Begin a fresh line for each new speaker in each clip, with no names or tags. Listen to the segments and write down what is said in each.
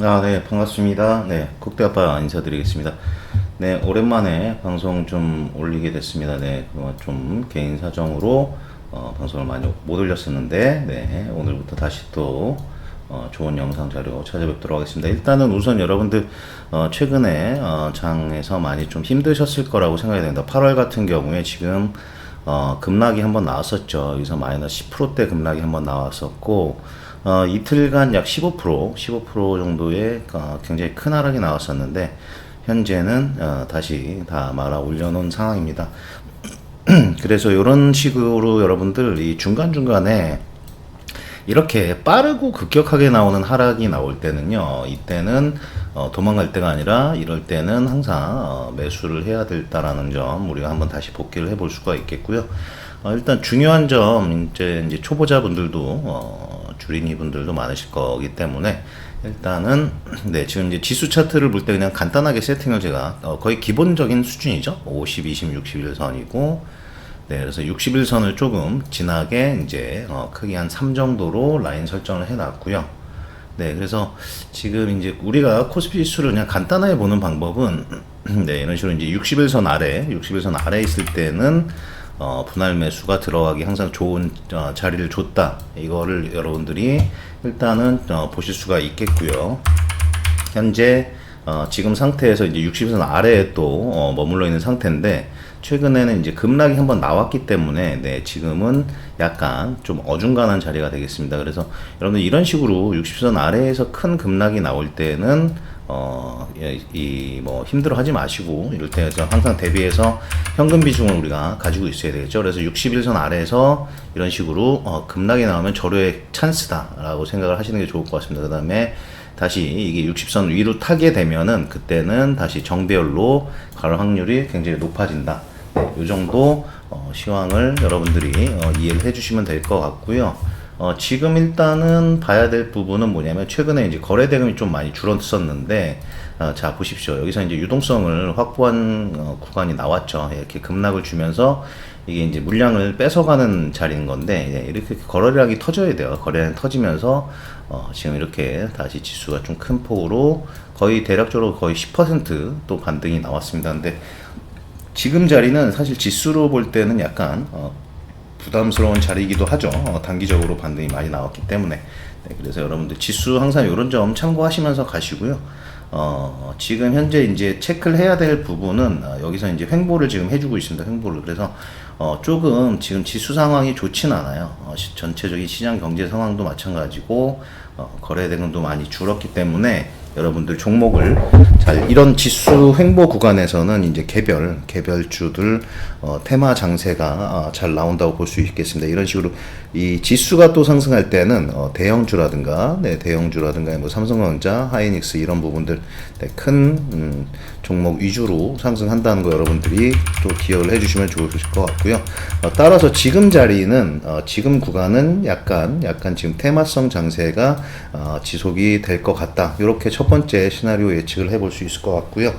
아, 네, 반갑습니다. 네, 국대아빠 인사드리겠습니다. 네, 오랜만에 방송 좀 올리게 됐습니다. 네, 좀 개인 사정으로 어, 방송을 많이 못 올렸었는데, 네, 오늘부터 다시 또 어, 좋은 영상 자료 찾아뵙도록 하겠습니다. 일단은 우선 여러분들 어, 최근에 어, 장에서 많이 좀 힘드셨을 거라고 생각이 됩니다. 8월 같은 경우에 지금 어, 급락이 한번 나왔었죠. 여기서 마이너스 10%대 급락이 한번 나왔었고, 어, 이틀간 약 15%, 15% 정도의 어, 굉장히 큰 하락이 나왔었는데, 현재는 어, 다시 다 말아 올려놓은 상황입니다. 그래서 이런 식으로 여러분들 이 중간 중간에 이렇게 빠르고 급격하게 나오는 하락이 나올 때는요, 이때는 어, 도망갈 때가 아니라 이럴 때는 항상 어, 매수를 해야 된다라는 점 우리가 한번 다시 복귀를 해볼 수가 있겠고요. 어, 일단 중요한 점 이제 이제 초보자분들도 어, 주린이 분들도 많으실 거기 때문에 일단은 네 지금 이제 지수 차트를 볼 때 그냥 간단하게 세팅을 제가 어, 거의 기본적인 수준이죠. 50, 20, 61선이고 네, 그래서 61선을 조금 진하게 이제 어, 크기 한 3 정도로 라인 설정을 해놨고요. 네, 그래서 지금 이제 우리가 코스피 지수를 그냥 간단하게 보는 방법은 네, 이런 식으로 이제 61선 아래, 61선 아래 있을 때는 어, 분할 매수가 들어가기 항상 좋은 어, 자리를 줬다. 이거를 여러분들이 일단은 어, 보실 수가 있겠고요. 현재 어, 지금 상태에서 이제 60선 아래에 또 어, 머물러 있는 상태인데 최근에는 이제 급락이 한번 나왔기 때문에 네, 지금은 약간 좀 어중간한 자리가 되겠습니다. 그래서 여러분들 이런 식으로 60선 아래에서 큰 급락이 나올 때는 어, 이 뭐 힘들어 하지 마시고 이럴 때에서 항상 대비해서 현금 비중을 우리가 가지고 있어야 되겠죠. 그래서 61선 아래에서 이런 식으로 어, 급락이 나오면 절호의 찬스다라고 생각을 하시는 게 좋을 것 같습니다. 그 다음에 다시 이게 60선 위로 타게 되면은 그때는 다시 정배열로 갈 확률이 굉장히 높아진다. 네, 이 정도 어, 시황을 여러분들이 어, 이해를 해주시면 될 것 같고요. 어, 지금 일단은 봐야 될 부분은 뭐냐면 최근에 이제 거래 대금이 좀 많이 줄었었는데 어, 자 보십시오. 여기서 이제 유동성을 확보한 어, 구간이 나왔죠. 이렇게 급락을 주면서 이게 이제 물량을 뺏어가는 자리인 건데 예, 이렇게 거래량이 터져야 돼요. 거래량이 터지면서 어, 지금 이렇게 다시 지수가 좀 큰 폭으로 거의 대략적으로 거의 10%또 반등이 나왔습니다. 근데 지금 자리는 사실 지수로 볼 때는 약간 어, 부담스러운 자리이기도 하죠. 어, 단기적으로 반등이 많이 나왔기 때문에. 네, 그래서 여러분들 지수 항상 이런 점 참고하시면서 가시고요. 어, 지금 현재 이제 체크를 해야 될 부분은 어, 여기서 이제 횡보를 지금 해주고 있습니다. 횡보를. 그래서 어, 조금 지금 지수 상황이 좋진 않아요. 어, 시- 전체적인 시장 경제 상황도 마찬가지고 어, 거래 대금도 많이 줄었기 때문에 여러분들 종목을 잘 이런 지수 횡보 구간에서는 이제 개별 개별주들 어, 테마 장세가 어, 잘 나온다고 볼 수 있겠습니다. 이런 식으로 이 지수가 또 상승할 때는 어, 대형주라든가 네, 대형주라든가 뭐 삼성전자, 하이닉스 이런 부분들 네, 큰 음, 종목 위주로 상승한다는 거 여러분들이 또 기억을 해주시면 좋을 것 같고요. 어, 따라서 지금 자리는 어, 지금 구간은 약간 약간 지금 테마성 장세가 어, 지속이 될 것 같다. 이렇게 첫 번째 시나리오 예측을 해볼 수 있을 것 같고요.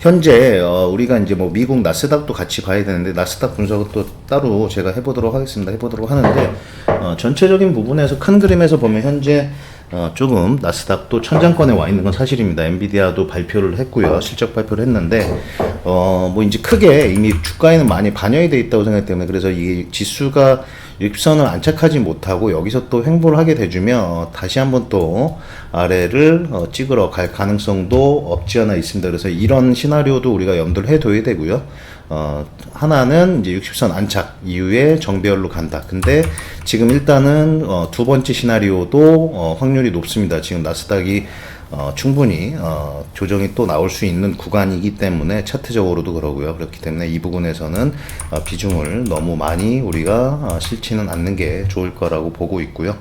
현재 어, 우리가 이제 뭐 미국 나스닥도 같이 봐야 되는데 나스닥 분석은 또 따로 제가 해보도록 하겠습니다. 해보도록 하는데 어, 전체적인 부분에서 큰 그림에서 보면 현재 어, 조금 나스닥도 천장권에 와 있는 건 사실입니다. 엔비디아도 발표를 했고요. 실적 발표를 했는데 어, 뭐 이제 크게 이미 주가에는 많이 반영이 돼 있다고 생각하기 때문에 그래서 이 지수가 일선을 안착하지 못하고 여기서 또 횡보를 하게 되주면 어, 다시 한번 또 아래를 어, 찍으러 갈 가능성도 없지 않아 있습니다. 그래서 이런 시나리오도 우리가 염두를 해둬야 되고요. 어, 하나는 이제 60선 안착 이후에 정배열로 간다. 근데 지금 일단은 어, 두 번째 시나리오도 어, 확률이 높습니다. 지금 나스닥이 어, 충분히 어, 조정이 또 나올 수 있는 구간이기 때문에 차트적으로도 그러고요. 그렇기 때문에 이 부분에서는 어, 비중을 너무 많이 우리가 어, 실지는 않는 게 좋을 거라고 보고 있고요.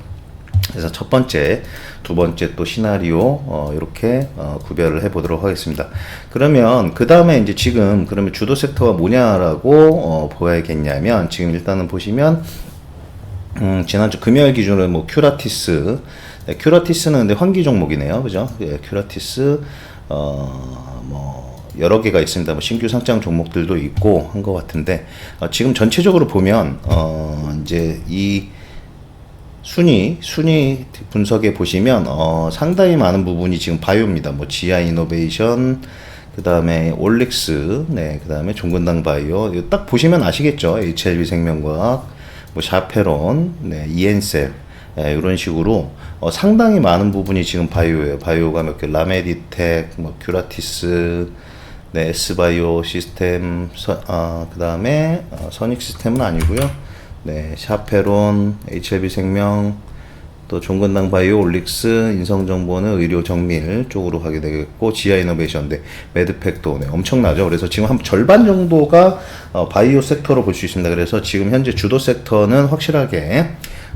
그래서 첫 번째, 두 번째 또 시나리오 어, 이렇게 어, 구별을 해보도록 하겠습니다. 그러면 그 다음에 이제 지금 그러면 주도 섹터가 뭐냐라고 어, 보야겠냐면 지금 일단은 보시면 음, 지난주 금요일 기준으로 뭐 큐라티스, 네, 큐라티스는 근데 환기 종목이네요, 그죠? 예, 큐라티스 어 뭐 여러 개가 있습니다. 뭐 신규 상장 종목들도 있고 한 것 같은데 어, 지금 전체적으로 보면 어 이제 이 순위 순위 분석에 보시면 어, 상당히 많은 부분이 지금 바이오입니다. 뭐 지아 이노베이션 그 다음에 올릭스 네 그 다음에 종근당 바이오 딱 보시면 아시겠죠? HLB 생명과학 뭐 샤페론 네 이엔셀 예, 이런 식으로 어, 상당히 많은 부분이 지금 바이오예요. 바이오가 몇 개, 라메디텍, 뭐 큐라티스, 네, S바이오 시스템, 서, 아, 그 다음에 어, 선익 시스템은 아니고요. 네, 샤페론, HLB 생명, 또 종근당 바이오, 올릭스, 인성정보는 의료 정밀 쪽으로 하게 되겠고, 지아 이노베이션, 네, 매드팩도 네, 엄청나죠. 그래서 지금 한 절반 정도가 어, 바이오 섹터로 볼 수 있습니다. 그래서 지금 현재 주도 섹터는 확실하게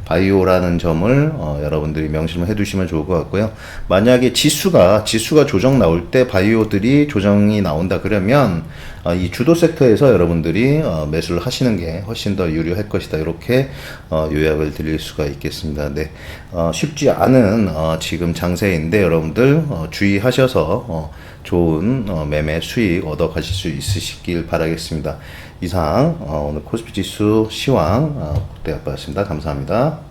바이오라는 점을 어, 여러분들이 명심을 해두시면 좋을 것 같고요. 만약에 지수가 지수가 조정 나올 때 바이오들이 조정이 나온다 그러면 어, 이 주도 섹터에서 여러분들이 어, 매수를 하시는 게 훨씬 더 유리할 것이다. 이렇게 어, 요약을 드릴 수가 있겠습니다. 네, 어, 쉽지 않은 어, 지금 장세인데 여러분들 어, 주의하셔서 어, 좋은 어, 매매 수익 얻어 가실 수 있으시길 바라겠습니다. 이상 어, 오늘 코스피 지수 시황 어, 국대 아빠였습니다. 감사합니다.